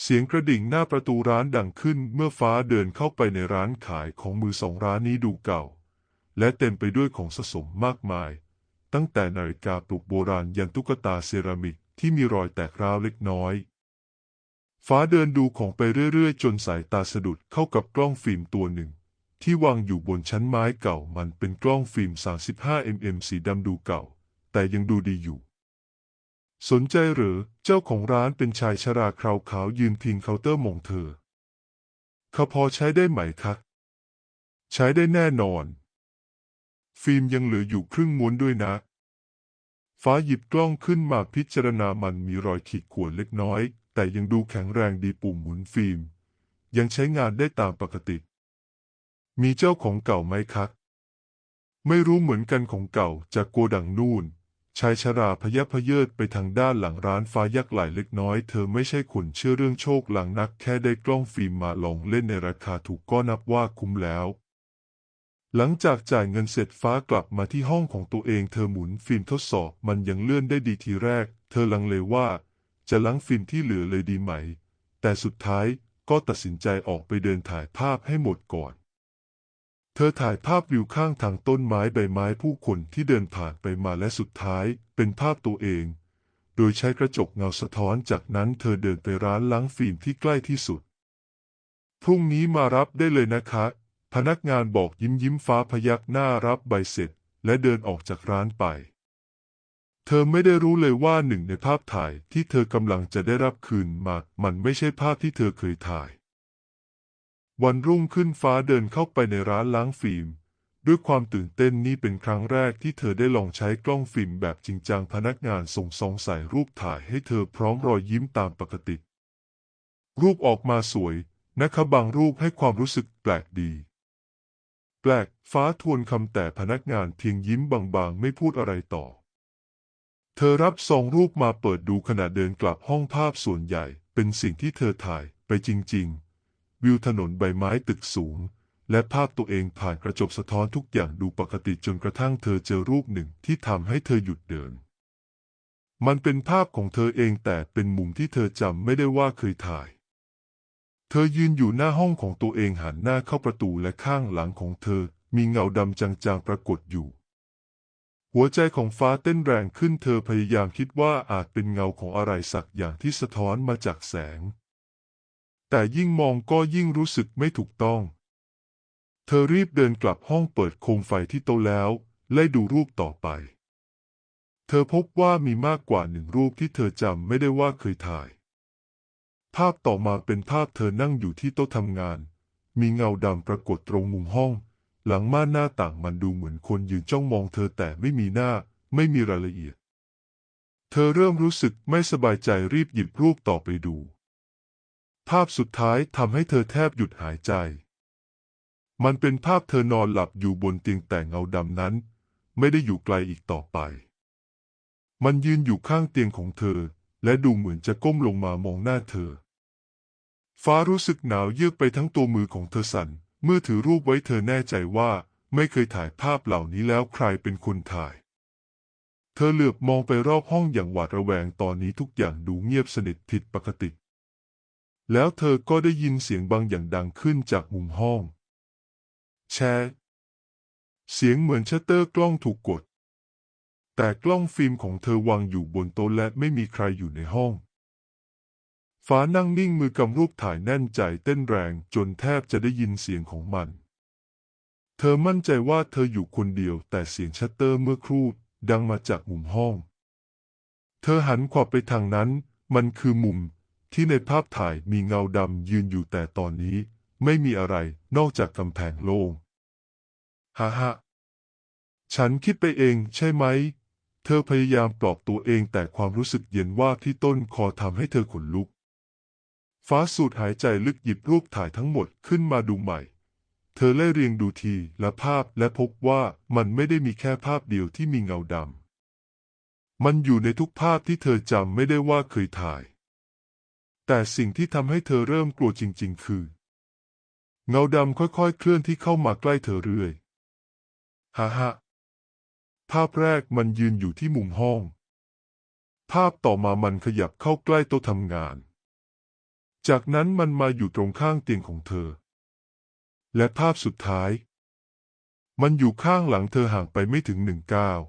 เสียงกระดิ่งหน้าประตูร้านดังขึ้นเมื่อฟ้าเดินเข้าไปในร้านขายของมือสองร้านนี้ดูเก่า และเต็มไปด้วยของสะสมมากมาย ตั้งแต่นาฬิกาปลุกโบราณยันตุ๊กตาเซรามิกที่มีรอยแตกร้าวเล็กน้อย ฟ้าเดินดูของไปเรื่อยๆ จนสายตาสะดุดเข้ากับกล้องฟิล์มตัวหนึ่ง ที่วางอยู่บนชั้นไม้เก่ามันเป็นกล้องฟิล์ม 35mm สีดำดูเก่า แต่ยังดูดีอยู่ สนใจหรือเจ้าของร้านเป็นชายชราคราวขาวยืนพิงเคาน์เตอร์มองเธอเขาพอใช้ได้ไหมคะ ใช้ได้แน่นอน ฟิล์มยังเหลืออยู่ครึ่งม้วนด้วยนะ ฟ้าหยิบกล้องขึ้นมาพิจารณามันมีรอยขีดข่วนเล็กน้อย แต่ยังดูแข็งแรงดีปุ่มหมุนฟิล์ม ยังใช้งานได้ตามปกติ มีเจ้าของเก่าไหมคะ ไม่รู้เหมือนกันของเก่าจากโกดังนู่น ชายชราพยับพเยิดไปทางด้านหลังร้านฟ้ายักไหลเล็กน้อย เธอไม่ใช่คนเชื่อเรื่องโชคหลังนัก แค่ได้กล้องฟิล์มมาลองเล่นในราคาถูกก็นับว่าคุ้มแล้ว หลังจากจ่ายเงินเสร็จฟ้ากลับมาที่ห้องของตัวเอง เธอหมุนฟิล์มทดสอบมันยังเลื่อนได้ดีทีแรก เธอลังเลว่า จะล้างฟิล์มที่เหลือเลยดีไหม แต่สุดท้ายก็ตัดสินใจออกไปเดินถ่ายภาพให้หมดก่อน เธอถ่ายภาพวิวข้างทางต้นไม้ใบไม้ผู้คนที่เดินผ่านไปมาและสุดท้ายเป็นภาพตัวเอง โดยใช้กระจกเงาสะท้อนจากนั้นเธอเดินไปร้านล้างฟิล์มที่ใกล้ที่สุด พรุ่งนี้มารับได้เลยนะคะ พนักงานบอกยิ้มยิ้มฟ้าพยักหน้ารับใบเสร็จ และเดินออกจากร้านไป เธอไม่ได้รู้เลยว่าหนึ่งในภาพถ่ายที่เธอกำลังจะได้รับคืนมา มันไม่ใช่ภาพที่เธอเคยถ่าย วันรุ่งขึ้นฟ้าเดินเข้าไปในร้านล้างฟิล์ม ด้วยความตื่นเต้นนี่เป็นครั้งแรกที่เธอได้ลองใช้กล้องฟิล์มแบบจริงจังพนักงานส่งซองใส่รูปถ่ายให้เธอพร้อมรอยยิ้มตามปกติ รูปออกมาสวยนะคะบางรูปให้ความรู้สึกแปลกดี แปลกฟ้าทวนคำแต่พนักงานเพียงยิ้มบางๆ ไม่พูดอะไรต่อ เธอรับซองรูปมาเปิดดูขณะเดินกลับห้องภาพส่วนใหญ่ เป็นสิ่งที่เธอถ่ายไปจริง ๆ วิวถนนใบไม้ตึกสูง และภาพตัวเองผ่านกระจกสะท้อนทุกอย่างดูปกติจนกระทั่งเธอเจอรูปหนึ่งที่ทำให้เธอหยุดเดิน มันเป็นภาพของเธอเองแต่เป็นมุมที่เธอจำไม่ได้ว่าเคยถ่าย เธอยืนอยู่หน้าห้องของตัวเองหันหน้าเข้าประตูและข้างหลังของเธอมีเงาดำจางๆปรากฏอยู่หัวใจของฟ้าเต้นแรงขึ้นเธอพยายามคิดว่าอาจเป็นเงาของอะไรสักอย่างที่สะท้อนมาจากแสง แต่ยิ่งมองก็ยิ่งรู้สึกไม่ถูกต้อง เธอรีบเดินกลับห้องเปิดโคมไฟที่โต๊ะแล้วไล่ดูรูปต่อไป เธอพบว่ามีมากกว่าหนึ่งรูปที่เธอจำไม่ได้ว่าเคยถ่าย ภาพต่อมาเป็นภาพเธอนั่งอยู่ที่โต๊ะทำงาน มีเงาดำปรากฏตรงมุมห้อง หลังม่านหน้าต่างมันดูเหมือนคนยืนจ้องมองเธอแต่ไม่มีหน้า ไม่มีรายละเอียด เธอเริ่มรู้สึกไม่สบายใจรีบหยิบรูปต่อไปดู ภาพสุดท้ายทำให้เธอแทบหยุดหายใจ มันเป็นภาพเธอนอนหลับอยู่บนเตียงแต่เงาดำนั้น ไม่ได้อยู่ไกลอีกต่อไป มันยืนอยู่ข้างเตียงของเธอ และดูเหมือนจะก้มลงมามองหน้าเธอ ฟ้ารู้สึกหนาวเยือกไปทั้งตัวมือของเธอสั่น เมื่อถือรูปไว้เธอแน่ใจว่าไม่เคยถ่ายภาพเหล่านี้แล้วใครเป็นคนถ่าย เธอเหลือบมองไปรอบห้องอย่างหวาดระแวงตอนนี้ทุกอย่างดูเงียบสนิทผิดปกติ แล้วเธอก็ได้ยินเสียงบางอย่างดังขึ้นจากมุมห้อง แชร์เสียงเหมือนชัตเตอร์กล้องถูกกด แต่กล้องฟิล์มของเธอวางอยู่บนโต๊ะและไม่มีใครอยู่ในห้อง ฟ้านั่งนิ่งมือกำรูปถ่ายแน่นใจเต้นแรงจนแทบจะได้ยินเสียงของมัน เธอมั่นใจว่าเธออยู่คนเดียวแต่เสียงชัตเตอร์เมื่อครู่ดังมาจากมุมห้อง เธอหันขวับไปทางนั้น มันคือมุม ที่ในภาพถ่ายมีเงาดำยืนอยู่แต่ตอนนี้ ไม่มีอะไรนอกจากกำแพงโล่งฮ่าฮ่าฉันคิดไปเองใช่ไหม เธอพยายามปลอบตัวเองแต่ความรู้สึกเย็นว่าที่ต้นคอทำให้เธอขนลุก ฟ้าสูดหายใจลึกหยิบรูปถ่ายทั้งหมดขึ้นมาดูใหม่ เธอไล่เรียงดูทีละภาพและพบว่ามันไม่ได้มีแค่ภาพเดียวที่มีเงาดำมันอยู่ในทุกภาพที่เธอจำไม่ได้ว่าเคยถ่าย แต่สิ่งที่ทำให้เธอเริ่มกลัวจริง ๆ คือ เงาดำค่อยๆ เคลื่อนที่เข้ามาใกล้เธอเรื่อยฮ่าฮ่าภาพแรกมันยืนอยู่ที่มุมห้อง ภาพต่อมามันขยับเข้าใกล้โต๊ะทำงาน จากนั้นมันมาอยู่ตรงข้างเตียงของเธอ และภาพสุดท้าย มันอยู่ข้างหลังเธอห่างไปไม่ถึงหนึ่งก้าว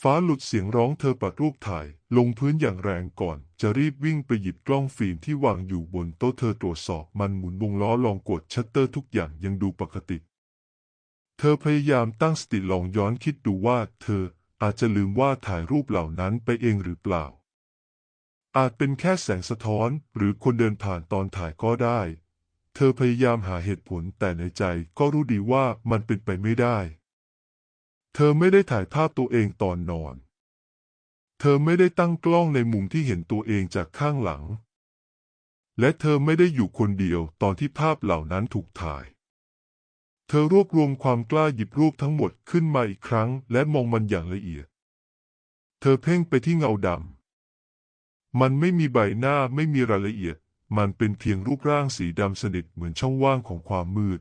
ฟ้าหลุดเสียงร้องเธอปัดรูปถ่าย ลงพื้นอย่างแรงก่อน จะรีบวิ่งไปหยิบกล้องฟิล์มที่วางอยู่บนโต๊ะเธอตรวจสอบมันหมุนวงล้อลองกดชัตเตอร์ทุกอย่างยังดูปกติ เธอพยายามตั้งสติลองย้อนคิดดูว่า เธออาจจะลืมว่าถ่ายรูปเหล่านั้นไปเองหรือเปล่า อาจเป็นแค่แสงสะท้อนหรือคนเดินผ่านตอนถ่ายก็ได้ เธอพยายามหาเหตุผลแต่ในใจก็รู้ดีว่ามันเป็นไปไม่ได้ เธอไม่ได้ถ่ายภาพตัวเองตอนนอน เธอไม่ได้ตั้งกล้องในมุมที่เห็นตัวเองจากข้างหลัง และเธอไม่ได้อยู่คนเดียวตอนที่ภาพเหล่านั้นถูกถ่าย เธอรวบรวมความกล้าหยิบรูปทั้งหมดขึ้นมาอีกครั้ง และมองมันอย่างละเอียด เธอเพ่งไปที่เงาดำ มันไม่มีใบหน้าไม่มีรายละเอียด มันเป็นเพียงรูปร่างสีดำสนิทเหมือนช่องว่างของความมืด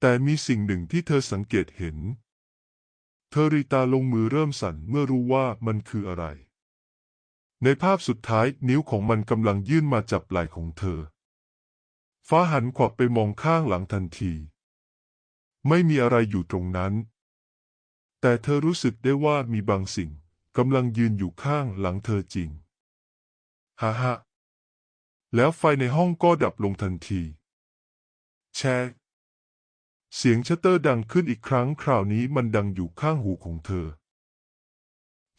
แต่มีสิ่งหนึ่งที่เธอสังเกตเห็น ธอรีตาลงมือเริ่มสั่นเมื่อรู้ว่ามันคืออะไร ในภาพสุดท้ายนิ้วของมันกำลังยื่นมาจับไหล่ของเธอ ฟ้าหันขวับไปมองข้างหลังทันที ไม่มีอะไรอยู่ตรงนั้น แต่เธอรู้สึกได้ว่ามีบางสิ่งกำลังยืนอยู่ข้างหลังเธอจริง ฮ่าฮ่าแล้วไฟในห้องก็ดับลงทันที แชร์ เสียงชัตเตอร์ดังขึ้นอีกครั้งคราวนี้มันดังอยู่ข้างหูของเธอ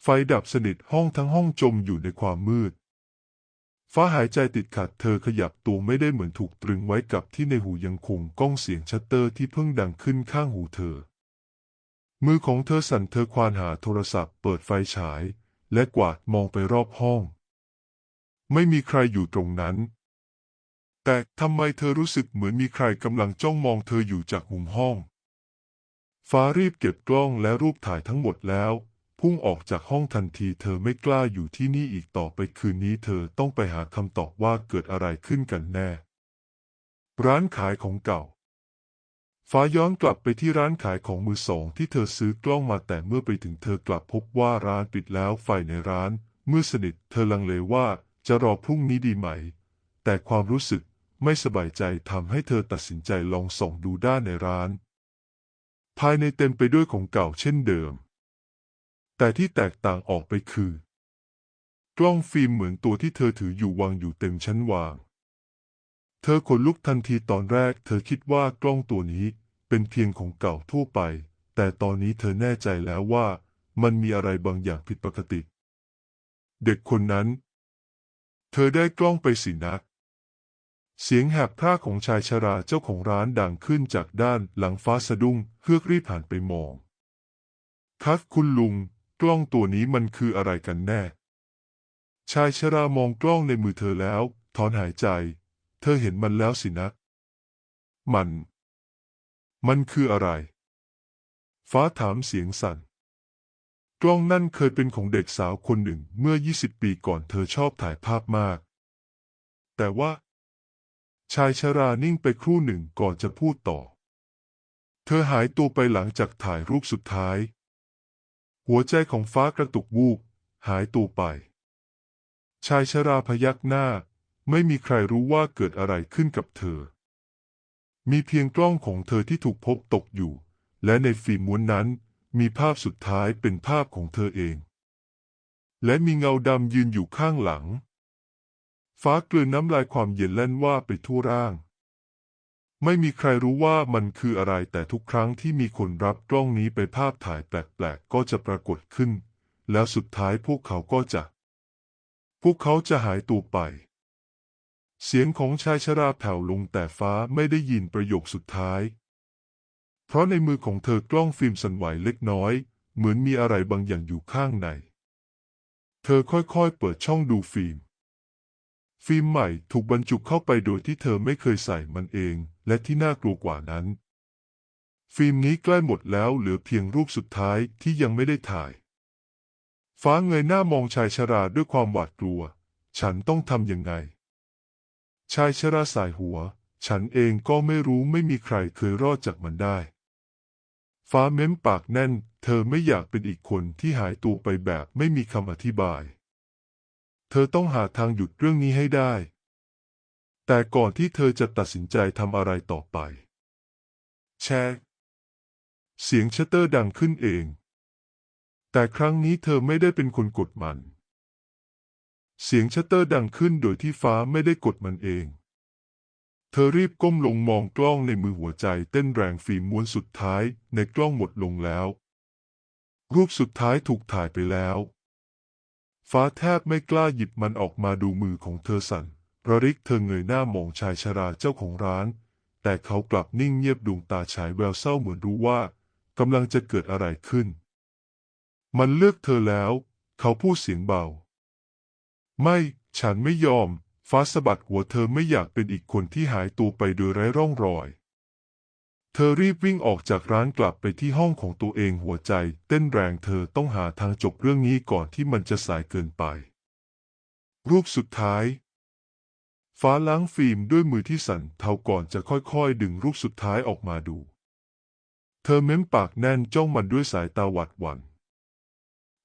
ไฟดับสนิทห้องทั้งห้องจมอยู่ในความมืด ฟ้าหายใจติดขัดเธอขยับตัวไม่ได้เหมือนถูกตรึงไว้กับที่ในหูยังคงก้องเสียงชัตเตอร์ที่เพิ่งดังขึ้นข้างหูเธอ มือของเธอสั่นเธอควานหาโทรศัพท์เปิดไฟฉาย และกวาดมองไปรอบห้อง ไม่มีใครอยู่ตรงนั้น แต่ทำไมเธอรู้สึกเหมือนมีใครกำลังจ้องมองเธออยู่จากมุมห้อง ฟ้ารีบเก็บกล้องและรูปถ่ายทั้งหมดแล้ว พุ่งออกจากห้องทันที เธอไม่กล้าอยู่ที่นี่อีกต่อไปคืนนี้ เธอต้องไปหาคำตอบว่าเกิดอะไรขึ้นกันแน่ ร้านขายของเก่าฟ้าย้อนกลับไปที่ร้านขายของมือสองที่เธอซื้อกล้องมาแต่เมื่อไปถึงเธอกลับพบว่าร้านปิดแล้วไฟในร้านมืดสนิทเธอลังเลว่าจะรอพรุ่งนี้ดีไหม แต่ความรู้สึกไม่สบายใจทำให้เธอตัดสินใจลองส่องดูด้านในร้าน ภายในเต็มไปด้วยของเก่าเช่นเดิม แต่ที่แตกต่างออกไปคือ กล้องฟิล์มเหมือนตัวที่เธอถืออยู่วางอยู่เต็มชั้นวาง เธอขนลุกทันทีตอนแรก เธอคิดว่ากล้องตัวนี้เป็นเพียงของเก่าทั่วไป แต่ตอนนี้เธอแน่ใจแล้วว่ามันมีอะไรบางอย่างผิดปกติ เด็กคนนั้น เธอได้กล้องไปสินะ เสียงแหบพร่าของชายชราเจ้าของร้านดังขึ้นจากด้านหลังฟ้าสะดุ้งเฮือกรีบผ่านไปมองคัดคุณลุง กล้องตัวนี้มันคืออะไรกันแน่ ชายชรามองกล้องในมือเธอแล้ว ถอนหายใจ เธอเห็นมันแล้วสินะ มัน มันคืออะไร ฟ้าถามเสียงสั่น กล้องนั่นเคยเป็นของเด็กสาวคนหนึ่งเมื่อ 20 ปีก่อนเธอชอบถ่ายภาพมาก แต่ว่า ชายชรานิ่งไปครู่หนึ่งก่อนจะพูดต่อ เธอหายตัวไปหลังจากถ่ายรูปสุดท้าย หัวใจของฟ้ากระตุกวูบหายตัวไป ชายชราพยักหน้า ไม่มีใครรู้ว่าเกิดอะไรขึ้นกับเธอ มีเพียงกล้องของเธอที่ถูกพบตกอยู่ และในฟิล์มม้วนนั้นมีภาพสุดท้ายเป็นภาพของเธอเอง และมีเงาดำยืนอยู่ข้างหลัง ฟ้ากลืนน้ำลายความเย็นแล่นว่าไปทั่วร่าง ไม่มีใครรู้ว่ามันคืออะไรแต่ทุกครั้งที่มีคนรับกล้องนี้ไปภาพถ่ายแปลกๆ ก็จะปรากฏขึ้น แล้วสุดท้ายพวกเขาก็จะ พวกเขาจะหายตัวไป เสียงของชายชราแผ่วลงแต่ฟ้าไม่ได้ยินประโยคสุดท้าย เพราะในมือของเธอกล้องฟิล์มสั่นไหวเล็กน้อย เหมือนมีอะไรบางอย่างอยู่ข้างใน เธอค่อยๆเปิดช่องดูฟิล์ม ฟิล์มใหม่ถูกบรรจุเข้าไปโดยที่เธอไม่เคยใส่มันเอง และที่น่ากลัวกว่านั้น ฟิล์มนี้ใกล้หมดแล้วเหลือเพียงรูปสุดท้ายที่ยังไม่ได้ถ่าย ฟ้าเงยหน้ามองชายชราด้วยความหวาดกลัว ฉันต้องทำยังไง ชายชราสายหัว ฉันเองก็ไม่รู้ไม่มีใครเคยรอดจากมันได้ ฟ้าเม้มปากแน่น เธอไม่อยากเป็นอีกคนที่หายตัวไปแบบไม่มีคำอธิบาย เธอต้องหาทางหยุดเรื่องนี้ให้ได้ แต่ก่อนที่เธอจะตัดสินใจทำอะไรต่อไป แชร์เสียงชัตเตอร์ดังขึ้นเอง แต่ครั้งนี้เธอไม่ได้เป็นคนกดมัน เสียงชัตเตอร์ดังขึ้นโดยที่ฟ้าไม่ได้กดมันเอง เธอรีบก้มลงมองกล้องในมือหัวใจเต้นแรงฟิล์มม้วนสุดท้ายในกล้องหมดลงแล้ว รูปสุดท้ายถูกถ่ายไปแล้ว ฟ้าแทบไม่กล้าหยิบมันออกมาดูมือของเธอสั่นระริกเธอเงยหน้ามองชายชราเจ้าของร้าน แต่เขากลับนิ่งเงียบดวงตาฉายแววเศร้าเหมือนรู้ว่ากำลังจะเกิดอะไรขึ้น มันเลือกเธอแล้ว เขาพูดเสียงเบา ไม่ ฉันไม่ยอม ฟ้าสะบัดหัวเธอไม่อยากเป็นอีกคนที่หายตัวไปโดยไร้ร่องรอย เธอรีบวิ่งออกจากร้านกลับไปที่ห้องของตัวเองหัวใจ เต้นแรงเธอต้องหาทางจบเรื่องนี้ก่อนที่มันจะสายเกินไป รูปสุดท้าย ฟ้าล้างฟิล์มด้วยมือที่สั่นเทาก่อนจะค่อยๆ ดึงรูปสุดท้ายออกมาดู เธอเม้มปากแน่นจ้องมันด้วยสายตาหวาดหวั่น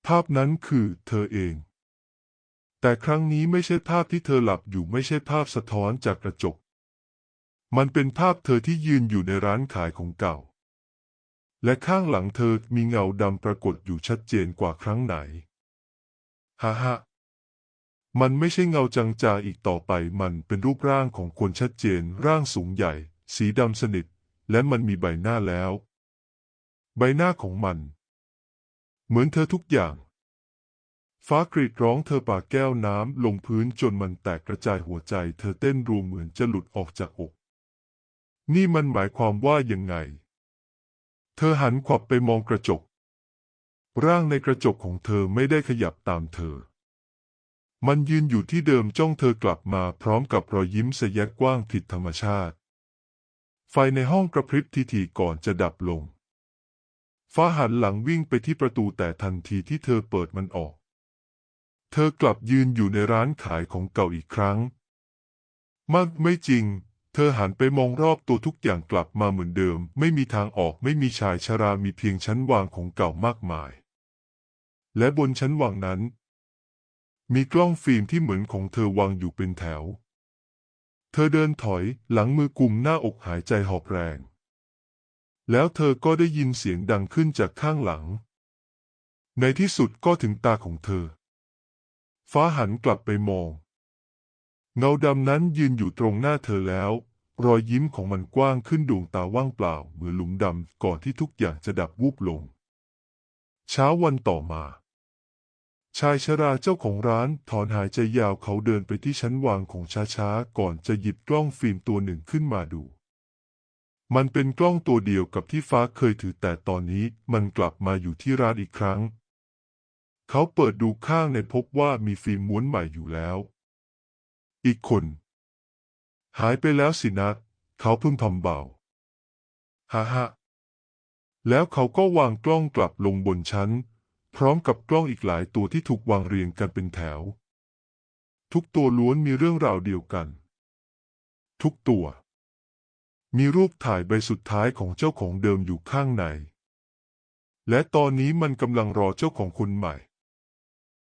ภาพนั้นคือเธอเอง แต่ครั้งนี้ไม่ใช่ภาพที่เธอหลับอยู่ไม่ใช่ภาพสะท้อนจากกระจก มันเป็นภาพเธอที่ยืนอยู่ในร้านขายของเก่า และข้างหลังเธอมีเงาดำปรากฏอยู่ชัดเจนกว่าครั้งไหนฮ่าฮ่ามันไม่ใช่เงาจางๆอีกต่อไป มันเป็นรูปร่างของคนชัดเจน ร่างสูงใหญ่ สีดำสนิท และมันมีใบหน้าแล้ว ใบหน้าของมัน เหมือนเธอทุกอย่าง ฟ้ากรีดร้องเธอปากแก้วน้ำลงพื้นจนมันแตกกระจายหัวใจ เธอเต้นรัวเหมือนจะหลุดออกจากอก นี่มันหมายความว่ายังไง เธอหันขวับไปมองกระจก ร่างในกระจกของเธอไม่ได้ขยับตามเธอ มันยืนอยู่ที่เดิมจ้องเธอกลับมาพร้อมกับรอยยิ้มสยะกว้างผิดธรรมชาติ ไฟในห้องกระพริบทีๆก่อนจะดับลง ฟ้าหันหลังวิ่งไปที่ประตูแต่ทันทีที่เธอเปิดมันออก เธอกลับยืนอยู่ในร้านขายของเก่าอีกครั้งมากไม่จริง เธอหันไปมองรอบตัวทุกอย่างกลับมาเหมือนเดิม ไม่มีทางออกไม่มีชายชรามีเพียงชั้นวางของเก่ามากมาย และบนชั้นวางนั้น มีกล้องฟิล์มที่เหมือนของเธอวางอยู่เป็นแถว เธอเดินถอยหลังมือกุมหน้าอกหายใจหอบแรง แล้วเธอก็ได้ยินเสียงดังขึ้นจากข้างหลัง ในที่สุดก็ถึงตาของเธอ ฟ้าหันกลับไปมอง เงาดำนั้นยืนอยู่ตรงหน้าเธอแล้ว รอยยิ้มของมันกว้างขึ้นดวงตาว่างเปล่าเหมือนหลุมดำก่อนที่ทุกอย่างจะดับวูบลง เช้าวันต่อมา ชายชราเจ้าของร้านถอนหายใจยาวเขาเดินไปที่ชั้นวางของช้าๆ ก่อนจะหยิบกล้องฟิล์มตัวหนึ่งขึ้นมาดู มันเป็นกล้องตัวเดียวกับที่ฟ้าเคยถือแต่ตอนนี้มันกลับมาอยู่ที่ร้านอีกครั้ง เขาเปิดดูข้างในพบว่ามีฟิล์มม้วนใหม่อยู่แล้ว อีกคน หายไปแล้วสินะ เขาเพึมพำเบาฮ่าฮ่าแล้วเขาก็วางกล้องกลับลงบนชั้น พร้อมกับกล้องอีกหลายตัวที่ถูกวางเรียงกันเป็นแถว ทุกตัวล้วนมีเรื่องราวเดียวกัน ทุกตัว มีรูปถ่ายใบสุดท้ายของเจ้าของเดิมอยู่ข้างใน และตอนนี้มันกำลังรอเจ้าของคนใหม่